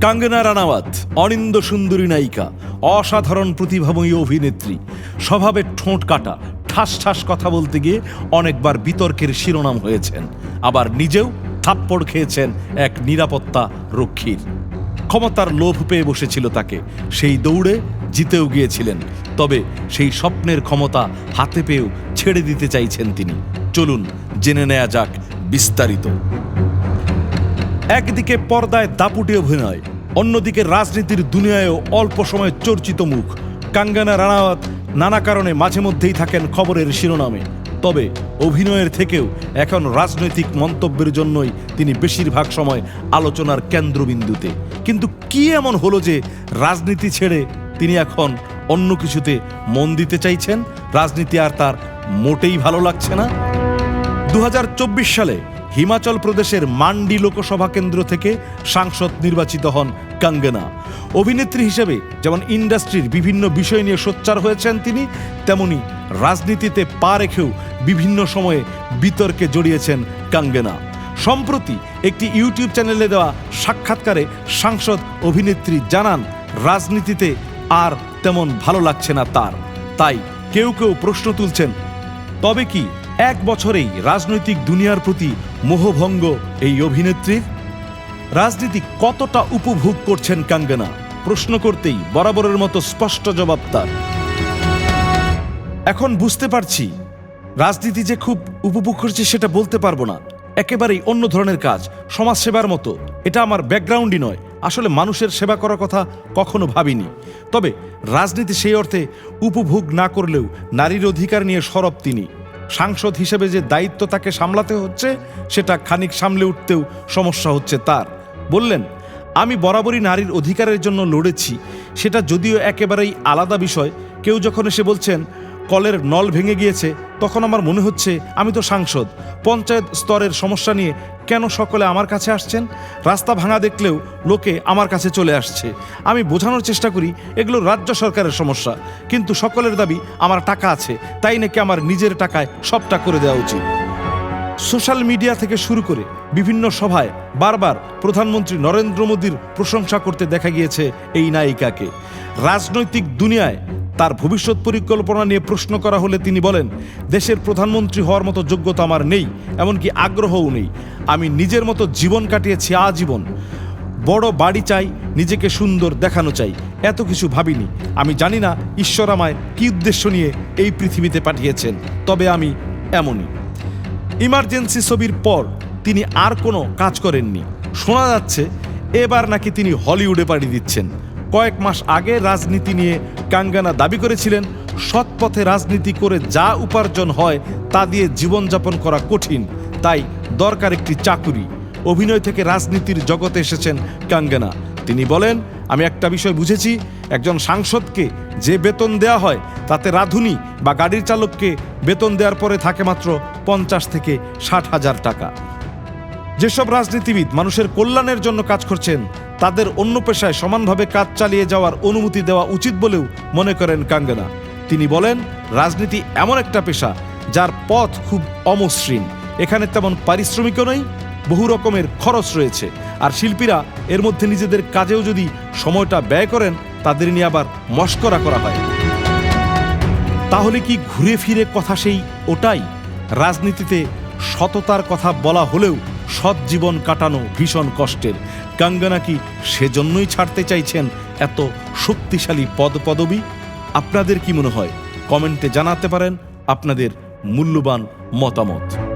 কাঙ্গনা রানাওয়াত, অনিন্দ সুন্দরী নায়িকা, অসাধারণ প্রতিভাময়ী অভিনেত্রী, স্বভাবের ঠোঁট কাটা, ঠাস ঠাস কথা বলতে গিয়ে অনেকবার বিতর্কের শিরোনাম হয়েছেন। আবার নিজেও থাপ্পড় খেয়েছেন এক নিরাপত্তা রক্ষীর। ক্ষমতার লোভ পেয়ে বসেছিল তাকে। সেই দৌড়ে জিতেও গিয়েছিলেন। তবে সেই স্বপ্নের ক্ষমতা হাতে পেয়েও ছেড়ে দিতে চাইছেন তিনি। চলুন জেনে নেওয়া যাক বিস্তারিত। একদিকে পর্দায় দাপুটে অভিনয়, অন্যদিকে রাজনীতির দুনিয়ায়ও অল্প সময়ে চর্চিত মুখ। কাঙ্গানা রানাওয়াত নানা কারণে মাঝে মধ্যেই থাকেন খবরের শিরোনামে। তবে অভিনয়ের থেকেও এখন রাজনৈতিক মন্তব্যের জন্যই তিনি বেশিরভাগ সময় আলোচনার কেন্দ্রবিন্দুতে। কিন্তু কি এমন হলো যে রাজনীতি ছেড়ে তিনি এখন অন্য কিছুতে মন দিতে চাইছেন? রাজনীতি আর তার মোটেই ভালো লাগছে না? দু হাজার চব্বিশ সালে হিমাচল প্রদেশের মান্ডি লোকসভা কেন্দ্র থেকে সাংসদ নির্বাচিত হন কাঙ্গনা। অভিনেত্রী হিসেবে যেমন ইন্ডাস্ট্রির বিভিন্ন বিষয় নিয়ে সোচ্চার হয়েছেন তিনি, তেমনি রাজনীতিতে পা রেখেও বিভিন্ন সময়ে বিতর্কে জড়িয়েছেন কাঙ্গনা। সম্প্রতি একটি ইউটিউব চ্যানেলে দেওয়া সাক্ষাৎকারে সাংসদ অভিনেত্রী জানান, রাজনীতিতে আর তেমন ভালো লাগছে না তার। তাই কেউ কেউ প্রশ্ন তুলছেন, তবে কি এক বছরেই রাজনৈতিক দুনিয়ার প্রতি মোহভঙ্গ এই অভিনেত্রীর রাজনীতি কতটা উপভোগ করছেন কাঙ্গনা? প্রশ্ন করতেই বরাবরের মতো স্পষ্ট জবাব তার। এখন বুঝতে পারছি, রাজনীতি যে খুব উপভোগ করছে সেটা বলতে পারব না। একেবারেই অন্য ধরনের কাজ, সমাজসেবার মতো। এটা আমার ব্যাকগ্রাউন্ডই নয়। আসলে মানুষের সেবা করার কথা কখনো ভাবিনি। তবে রাজনীতি সেই অর্থে উপভোগ না করলেও নারীর অধিকার নিয়ে সরব তিনি। সাংসদ হিসেবে যে দায়িত্ব তাকে সামলাতে হচ্ছে, সেটা খানিক সামলে উঠতেও সমস্যা হচ্ছে তার। বললেন, আমি বরাবরই নারীর অধিকারের জন্য লড়েছি। সেটা যদিও একেবারেই আলাদা বিষয়। কেউ যখন এসে বলছেন কলের নল ভেঙে গিয়েছে, তখন আমার মনে হচ্ছে আমি তো সাংসদ। পঞ্চায়েত স্তরের সমস্যা নিয়ে কেন সকলে আমার কাছে আসছেন? রাস্তা ভাঙা দেখলেও লোকে আমার কাছে চলে আসছে। আমি বোঝানোর চেষ্টা করি, এগুলো রাজ্য সরকারের সমস্যা। কিন্তু সকলের দাবি, আমার টাকা আছে। তাই নাকি আমার নিজের টাকায় সবটা করে দেওয়া উচিত? সোশ্যাল মিডিয়া থেকে শুরু করে বিভিন্ন সভায় বারবার প্রধানমন্ত্রী নরেন্দ্র মোদীর প্রশংসা করতে দেখা গিয়েছে এই নায়িকাকে। রাজনৈতিক দুনিয়ায় তার ভবিষ্যৎ পরিকল্পনা নিয়ে প্রশ্ন করা হলে তিনি বলেন, দেশের প্রধানমন্ত্রী হওয়ার মতো যোগ্যতা আমার নেই, এমনকি আগ্রহও নেই। আমি নিজের মতো জীবন কাটিয়েছি আজীবন। বড় বাড়ি চাই, নিজেকে সুন্দর দেখানো চাই। এত কিছু ভাবিনি। আমি জানি না ঈশ্বর আমায় কী উদ্দেশ্য নিয়ে এই পৃথিবীতে পাঠিয়েছেন, তবে আমি এমনই। ইমার্জেন্সি ছবির পর তিনি আর কোনো কাজ করেননি। শোনা যাচ্ছে, এবার নাকি তিনি হলিউডে পাড়ি দিচ্ছেন। কয়েক মাস আগে রাজনীতি নিয়ে কাঙ্গানা দাবি করেছিলেন সৎ পথে রাজনীতি করে যা উপার্জন হয় তা দিয়ে জীবনযাপন করা কঠিন, তাই দরকার একটি চাকুরি। অভিনয় থেকে রাজনীতির জগতে এসেছেন কাঙ্গানা। তিনি বলেন, আমি একটা বিষয় বুঝেছি, একজন সাংসদকে যে বেতন দেয়া হয় তাতে রাধুনি বা গাড়ির চালককে বেতন দেওয়ার পরে থাকে মাত্র পঞ্চাশ থেকে ষাট হাজার টাকা। যেসব রাজনীতিবিদ মানুষের কল্যাণের জন্য কাজ করছেন তাদের অন্য পেশায় সমানভাবে কাজ চালিয়ে যাওয়ার অনুমতি দেওয়া উচিত বলেও মনে করেন কাঙ্গনা। তিনি বলেন, রাজনীতি এমন একটা পেশা যার পথ খুব অমসৃণ। এখানে তেমন পারিশ্রমিকও নেই, বহু রকমের খরচ রয়েছে। আর শিল্পীরা এর মধ্যে নিজেদের কাজেও যদি সময়টা ব্যয় করেন, তাদের নিয়ে আবার মস্করা করা হয়। তাহলে কি ঘুরে ফিরে কথা সেই ওটাই? রাজনীতিতে সততার কথা বলা হলেও সৎ জীবন কাটানো ভীষণ কষ্টের। কাঙ্গানা কি সেজন্যই ছাড়তে চাইছেন এত শক্তিশালী পদ পদবী আপনাদের কি মনে হয়? কমেন্টে জানাতে পারেন আপনাদের মূল্যবান মতামত।